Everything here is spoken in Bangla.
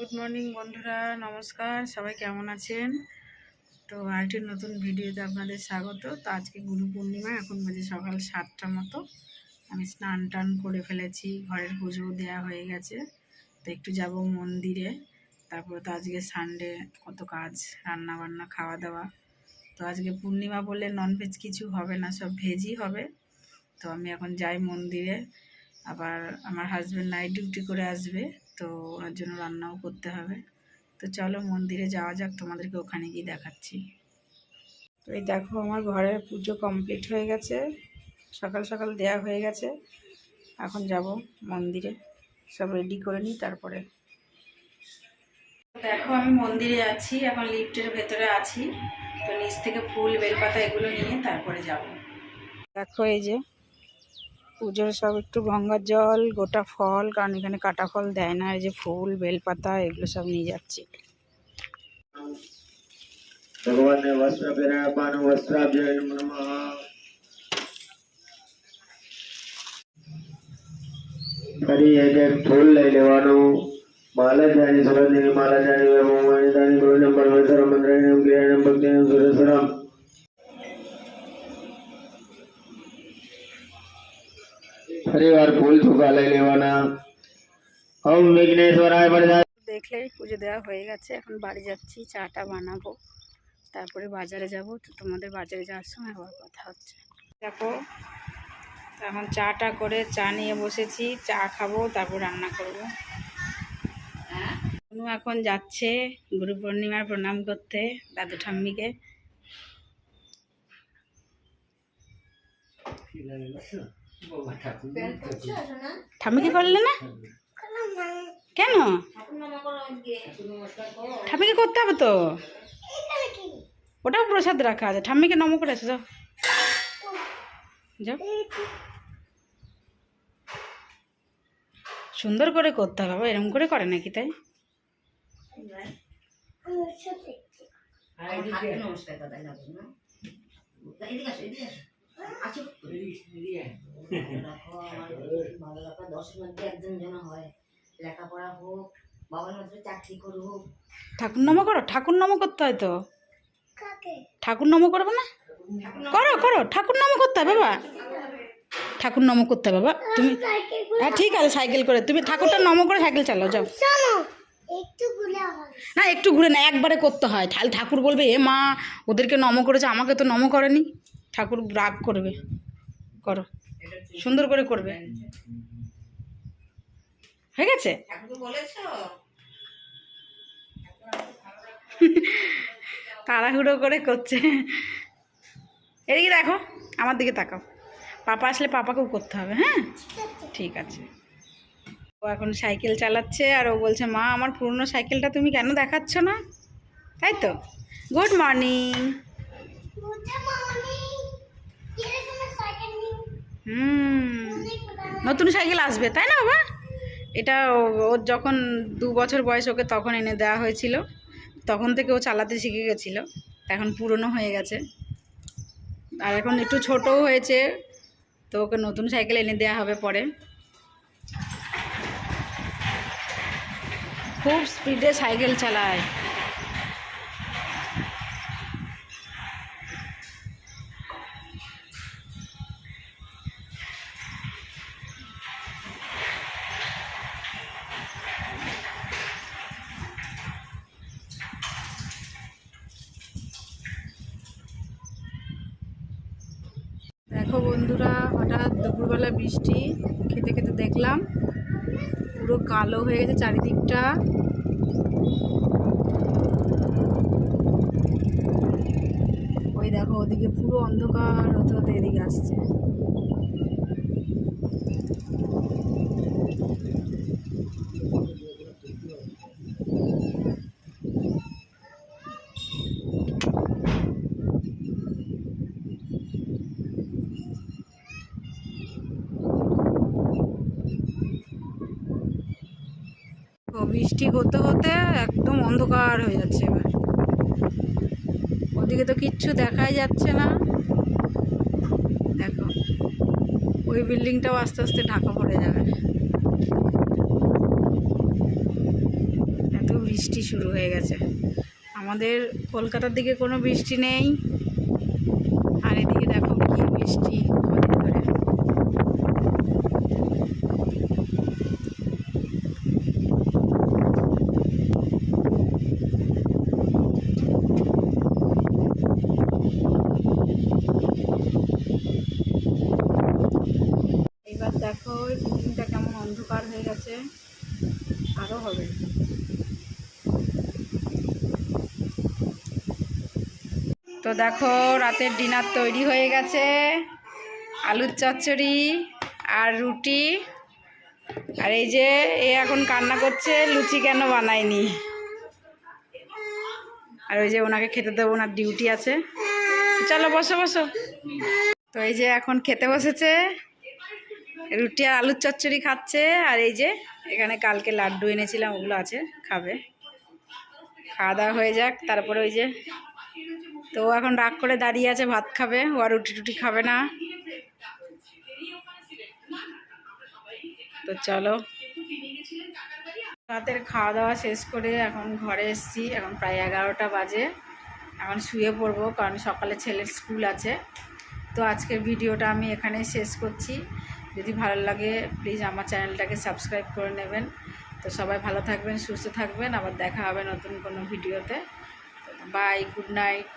গুড মর্নিং বন্ধুরা। নমস্কার। সবাই কেমন আছেন? তো আরেকটি নতুন ভিডিওতে আপনাদের স্বাগত। তো আজকে গুরু পূর্ণিমা, এখন বাজে সকাল সাতটা মতো। আমি স্নান টান করে ফেলেছি, ঘরের পুজো দেওয়া হয়ে গেছে। তো একটু যাব মন্দিরে। তারপর তো আজকে সানডে কত কাজ রান্না বান্না খাওয়া দাওয়া তো আজকে পূর্ণিমা বললে ননভেজ কিছু হবে না, সব ভেজই হবে। তো আমি এখন যাই মন্দিরে। আবার আমার হাজব্যান্ড নাইট ডিউটি করে আসবে। তো ওনার জন্য রান্নাও করতে হবে। তো চলো মন্দিরে যাওয়া যাক, তোমাদেরকে ওখানে গিয়ে দেখাচ্ছি। তো এই দেখো আমার ঘরের পুজো কমপ্লিট হয়ে গেছে, সকাল সকাল দেয়া হয়ে গেছে। এখন যাব মন্দিরে, সব রেডি করে নিই তারপরে। দেখো আমি মন্দিরে আছি, এখন লিফটের ভেতরে আছি। তো নিচ থেকে ফুল, বেলপাতা এগুলো নিয়ে তারপরে যাব। দেখো এই যে পুজোর সব একটু গঙ্গার জল গোটা ফল কারণ এখানে কাটা ফল দেয় না এই যে ফুল বেলপাতা এগুলো সব নিয়ে যাচ্ছি ભગવાન ને વસ્ત્ર પહેરાયા પાન વસ્ત્રાભ્ય નમઃ ફરી એક એક ફૂલ લઈ લેવાનું માલા જાણી સુગંધીની માલા જાણી વેમોમાની જાણી ગુરુને પરમેશ્વર મંત્રાણી ક્રિયાને ભક્તિને સુરેશ્વરમ ફરી વાર রবিবার ফুল চুকালে লেবানা ওম বিঘ্নেশ্বরায় বরদায় দেখলে পুজো দেওয়া হয়ে গেছে এখন বাড়ি যাচ্ছি চাটা বানাবো। তারপরে বাজারে যাব তো তোমাদের বাজারে যাওয়ার সময় আবার কথা হচ্ছে। দেখো এখন চাটা করে চা নিয়ে বসেছি চা খাব তারপর রান্না করব। হ্যাঁ এখন যাচ্ছে গুরু পূর্ণিমার প্রণাম করতে দাদু ঠাম্মিকে। কি লাগে ঠাম্মিকে করলে না? কেন? ঠাম্মিকে করতে হবে তো। ওটাও প্রসাদ রাখা আছে। ঠাম্মিকে নম করে আসো যাও। যাও। সুন্দর করে করতে হবে। বাবা এরকম করে করে নাকি তাই? দশের মধ্যে একজন যেন হয় লেখাপড়া হোক বাবার মধ্যে চাকরি করুক ঠাকুর নম করো ঠাকুর নম করতে হয় তো? ঠাকুর নম করবে না? করো করো ঠাকুর নম করতে হবে বাবা। ঠাকুর নম করতে হবে বাবা। তুমি হ্যাঁ ঠিক আছে সাইকেল করে। তুমি ঠাকুরটা নম করে সাইকেল চালাও যাও। না একটু ঘুরে না একবারে করতে হয়। তাহলে ঠাকুর বলবে এ মা ওদেরকে নম করেছে আমাকে তো নম করেনি। ঠাকুর রাগ করবে, করো। সুন্দর করে করবে। হয়ে গেছে? তাড়াহুড়ো করে করছে। এদিকে দেখো, আমার দিকে তাকাও। পাপা আসলে পাপাকেও করতে হবে হ্যাঁ? ঠিক আছে। ও এখন সাইকেল চালাচ্ছে আর ও বলছে, মা, আমার পুরনো সাইকেলটা তুমি কেন দেখাচ্ছ না? তাই তো? গুড মর্নিং হুম। নতুন সাইকেল আসবে, তাই না বাবা? এটা ওর যখন দু বছর বয়স ওকে তখন এনে দেওয়া হয়েছিল। তখন থেকে ও চালাতে শিখে গেছিল। এখন পুরনো হয়ে গেছে। আর এখন একটু ছোটও হয়েছে। তো ওকে নতুন সাইকেল এনে দেওয়া হবে পরে। খুব স্পিডে সাইকেল চালায়। দেখো বন্ধুরা, হঠাৎ দুপুরবেলা বৃষ্টি, খেতে খেতে দেখলাম পুরো কালো হয়ে গেছে চারিদিকটা। ওই দেখো, ওদিকে পুরো অন্ধকার, হতে হতে এদিকে আসছে। বৃষ্টি হতে হতে একদম অন্ধকার হয়ে যাচ্ছে এবার। ওদিকে তো কিচ্ছু দেখাই যাচ্ছে না। দেখো, ওই বিল্ডিংটাও আস্তে আস্তে ঢাকা পড়ে যাবে। এত বৃষ্টি শুরু হয়ে গেছে। আমাদের কলকাতার দিকে কোনো বৃষ্টি নেই। আর এদিকে দেখো কি বৃষ্টি কদিন ধরে এবার দেখো ওই পুকুরটা কেমন অন্ধকার হয়ে গেছে, আরও হবে। তো দেখো, রাতের ডিনার তৈরি হয়ে গেছে। আলুর চচ্চড়ি আর রুটি। আর এই যে, এ এখন কান্না করছে, লুচি কেন বানায়নি? আর ওই যে, ওনাকে খেতে দেবো, ওনার ডিউটি আছে। চলো, বসো বসো। তো এই যে, এখন খেতে বসেছে। রুটি আর আলুর চচ্চড়ি খাচ্ছে, আর এই যে এখানে কালকে লাড্ডু এনেছিলাম, ওগুলো আছে, খাবে। খাওয়া দাওয়া হয়ে যাক, তারপরে ওই যে তো এখন রাগ করে দাঁড়িয়ে আছে, ভাত খাবে, ও আর রুটি টুটি খাবে না। তো চলো। রাতের খাওয়া দাওয়া শেষ করে এখন ঘরে এসেছি, এখন প্রায় এগারোটা বাজে। এখন শুয়ে পড়ব, কারণ সকালে ছেলের স্কুল আছে। তো আজকের ভিডিওটা আমি এখানে শেষ করছি। যদি ভালো লাগে প্লিজ আমার চ্যানেলটাকে সাবস্ক্রাইব করে নেবেন। তো সবাই ভালো থাকবেন, সুস্থ থাকবেন। আবার দেখা হবে নতুন কোনো ভিডিওতে। Bye good night